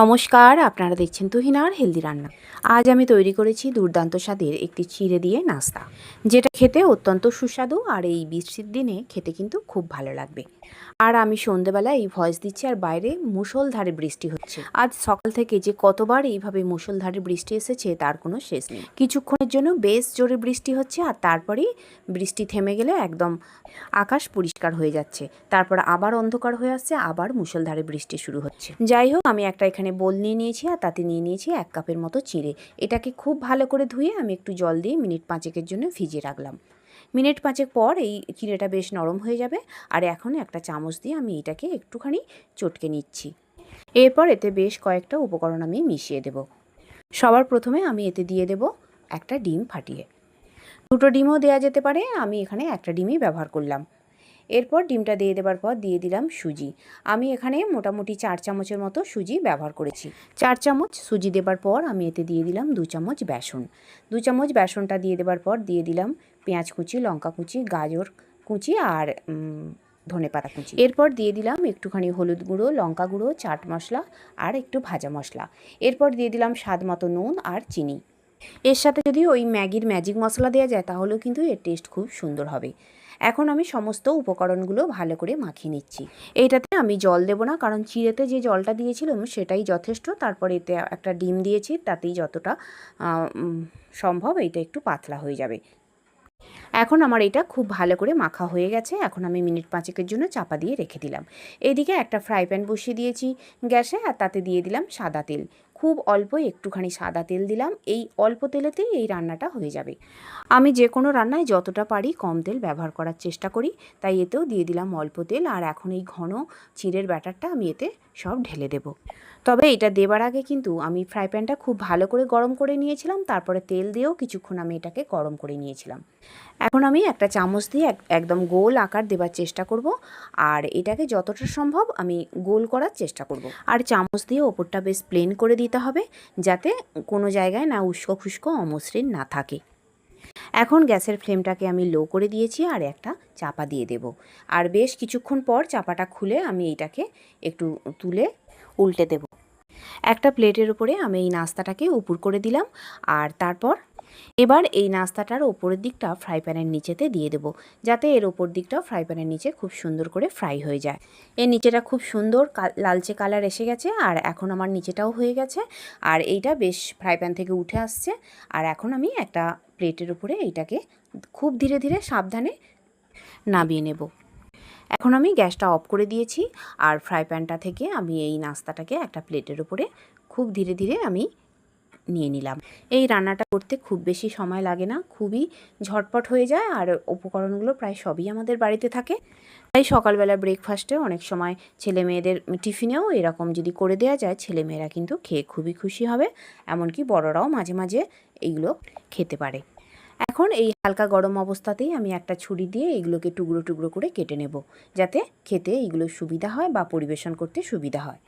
নমস্কার, আপনারা দেখছেন তুহিনার হেলদি রান্না। আজ আমি তৈরি করেছি দুর্দান্ত স্বাদের একটি চিড়ে দিয়ে নাস্তা, যেটা খেতে অত্যন্ত সুস্বাদু আর এই বৃষ্টির দিনে খেতে কিন্তু খুব ভালো লাগবে। আর আমি সন্ধেবেলা এই ভয়েস দিচ্ছি আর বাইরে মুষলধারে বৃষ্টি হচ্ছে। আজ সকাল থেকে যে কতবার এইভাবে মুষলধারে বৃষ্টি এসেছে তার কোনো শেষ নেই। কিছুক্ষণের জন্য বেশ জোরে বৃষ্টি হচ্ছে আর তারপরেই বৃষ্টি থেমে গেলে একদম আকাশ পরিষ্কার হয়ে যাচ্ছে। তারপর আবার অন্ধকার হয়ে আসছে, আবার মুষলধারে বৃষ্টি শুরু হচ্ছে। যাই হোক, আমি একটা এখানে বোল নিয়ে নিয়েছি আর তাতে নিয়ে নিয়েছি এক কাপের মতো চিড়ে। এটাকে খুব ভালো করে ধুয়ে আমি একটু জল দিয়ে মিনিট পাঁচেকের জন্য ভিজিয়ে রাখলাম। মিনিট পাঁচেক পর এই চিড়েটা বেশ নরম হয়ে যাবে আর এখন একটা চামচ দিয়ে আমি এটাকে একটুখানি চটকে নিচ্ছি। এরপর এতে বেশ কয়েকটা উপকরণ আমি মিশিয়ে দেব। সবার প্রথমে আমি এতে দিয়ে দেব একটা ডিম ফাটিয়ে। দুটো ডিমও দেওয়া যেতে পারে, আমি এখানে একটা ডিমই ব্যবহার করলাম। এরপর ডিমটা দিয়ে দেবার পর দিয়ে দিলাম সুজি। আমি এখানে মোটামুটি চার চামচের মতো সুজি ব্যবহার করেছি। চার চামচ সুজি দেবার পর আমি এতে দিয়ে দিলাম দু চামচ বেসন। দু চামচ বেসনটা দিয়ে দেবার পর দিয়ে দিলাম পেঁয়াজ কুচি, লঙ্কা কুচি, গাজর কুচি আর ধনে পাতা কুচি। এরপর দিয়ে দিলাম একটুখানি হলুদ গুঁড়ো, লঙ্কা গুঁড়ো, চাট মশলা আর একটু ভাজা মশলা। এরপর দিয়ে দিলাম স্বাদ মতো নুন আর চিনি। এর সাথে যদি ওই ম্যাগির ম্যাজিক মশলা দেওয়া যায় তাহলেও কিন্তু এর টেস্ট খুব সুন্দর হবে। এখন আমি সমস্ত উপকরণগুলো ভালো করে মাখিয়ে নিচ্ছি। এইটাতে আমি জল দেব না, কারণ চিড়েতে যে জলটা দিয়েছিলাম সেটাই যথেষ্ট। তারপর এতে একটা ডিম দিয়েছি, তাতেই যতটা সম্ভব এইটা একটু পাতলা হয়ে যাবে। এখন আমার এটা খুব ভালো করে মাখা হয়ে গেছে, এখন আমি মিনিট পাঁচেকের জন্য চাপা দিয়ে রেখে দিলাম। এইদিকে একটা ফ্রাই প্যান বসিয়ে দিয়েছি গ্যাসে, আর তাতে দিয়ে দিলাম সাদা তেল। খুব অল্প একটুখানি সাদা তেল দিলাম। এই অল্প তেলেতেই এই রান্নাটা হয়ে যাবে। আমি যে কোনো রান্নায় যতটা পারি কম তেল ব্যবহার করার চেষ্টা করি। তাই এতেও দিয়ে দিলাম অল্প তেল আর এখন এই ঘন চিড়ের ব্যাটারটা আমি এতে সব ঢেলে দেব। তবে এটা দেবার আগে কিন্তু আমি ফ্রাই প্যানটা খুব ভালো করে গরম করে নিয়েছিলাম। তারপরে তেল দিয়েও কিছুক্ষণ আমি এটাকে গরম করে নিয়েছিলাম। এখন আমি একটা চামচ দিয়ে একদম গোল আকার দেবার চেষ্টা করব। আর এটাকে যতটা সম্ভব আমি গোল করার চেষ্টা করব। আর চামচ দিয়ে ওপরটা বেশ প্লেন করে দিতে হবে যাতে কোনো জায়গায় না উস্কো খুস্কো অমসৃণ না থাকে। এখন গ্যাসের ফ্লেমটাকে আমি লো করে দিয়েছি আর একটা চাপা দিয়ে দেব। আর বেশ কিছুক্ষণ পর চাপাটা খুলে আমি এইটাকে একটু তুলে উল্টে দেব। একটা প্লেটের উপরে আমি এই নাস্তাটাকে উপুর করে দিলাম আর তারপর এবার এই নাস্তাটার ওপরের দিকটা ফ্রাই প্যানের নিচেতে দিয়ে দেবো, যাতে এর ওপর দিকটাও ফ্রাই প্যানের নিচে খুব সুন্দর করে ফ্রাই হয়ে যায়। এর নিচেটা খুব সুন্দর লালচে কালার এসে গেছে, আর এখন আমার নিচেটাও হয়ে গেছে, আর এইটা বেশ ফ্রাই প্যান থেকে উঠে আসছে, আর এখন আমি একটা প্লেটের উপরে এইটাকে খুব ধীরে ধীরে সাবধানে নামিয়ে নেব। এখন আমি গ্যাসটা অফ করে দিয়েছি, আর ফ্রাই প্যানটা থেকে আমি এই নাস্তাটাকে একটা প্লেটের উপরে খুব ধীরে ধীরে আমি নিয়ে নিলাম। এই রান্নাটা করতে খুব বেশি সময় লাগে না, খুবই ঝটপট হয়ে যায় আর উপকরণগুলো প্রায় সবই আমাদের বাড়িতে থাকে। তাই সকালবেলা ব্রেকফাস্টে অনেক সময় ছেলে মেয়েদের টিফিনেও এরকম যদি করে দেওয়া যায়, ছেলে মেয়েরা কিন্তু খেয়ে খুবই খুশি হবে, এমনকি বড়রাও মাঝে মাঝে এইগুলো খেতে পারে। এখন এই হালকা গরম অবস্থাতেই আমি একটা ছুরি দিয়ে এগুলোকে টুকরো টুকরো করে কেটে নেব, যাতে খেতে এইগুলো সুবিধা হয় বা পরিবেশন করতে সুবিধা হয়।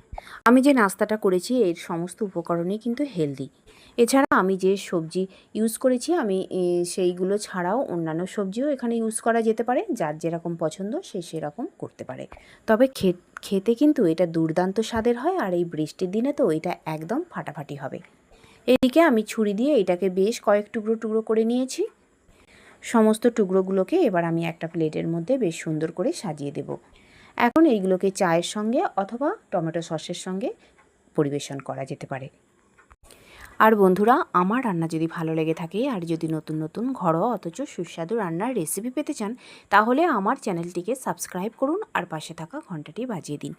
আমি যে নাস্তাটা করেছি, এর সমস্ত উপকরণই কিন্তু হেলদি এছাড়া আমি যে সবজি ইউজ করেছি, আমি সেইগুলো ছাড়াও অন্যান্য সবজিও এখানে ইউজ করা যেতে পারে, যার যেরকম পছন্দ সে সেরকম করতে পারে। তবে খেতে কিন্তু এটা দুর্দান্ত স্বাদের হয়, আর এই বৃষ্টির দিনে তো এটা একদম ফাটাফাটি হবে। এদিকে আমি ছুরি দিয়ে এটাকে বেশ কয়েক টুকরো টুকরো করে নিয়েছি। সমস্ত টুকরোগুলোকে এবার আমি একটা প্লেটের মধ্যে বেশ সুন্দর করে সাজিয়ে দেব। এখন এইগুলোকে চায়ের সঙ্গে অথবা টমেটো সসের সঙ্গে পরিবেশন করা যেতে পারে। আর বন্ধুরা, আমার রান্না যদি ভালো লেগে থাকে আর যদি নতুন নতুন ঘরোয়া অথচ সুস্বাদু রান্নার রেসিপি পেতে চান, তাহলে আমার চ্যানেলটিকে সাবস্ক্রাইব করুন আর পাশে থাকা ঘন্টাটি বাজিয়ে দিন।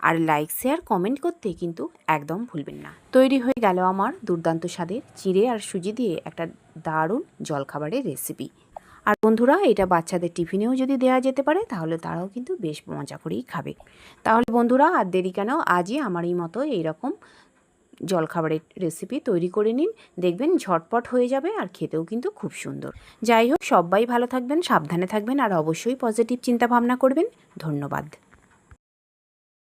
আর লাইক শেয়ার কমেন্ট করতে কিন্তু একদম ভুলবেন না। তৈরি হয়ে গেল আমার দুর্দান্ত স্বাদের চিড়ে আর সুজি দিয়ে একটা দারুণ জলখাবারের রেসিপি আর বন্ধুরা, এটা বাচ্চাদের টিফিনেও যদি দেওয়া যেতে পারে, তাহলে তারাও কিন্তু বেশ মজা করেই খাবে। তাহলে বন্ধুরা, আর দেরি কেন? আজই আমার এই মতো এইরকম জলখাবারের রেসিপি তৈরি করে নিন। দেখবেন ঝটপট হয়ে যাবে আর খেতেও কিন্তু খুব সুন্দর। যাই হোক, সবাই ভালো থাকবেন, সাবধানে থাকবেন, আর অবশ্যই পজিটিভ চিন্তাভাবনা করবেন। ধন্যবাদ।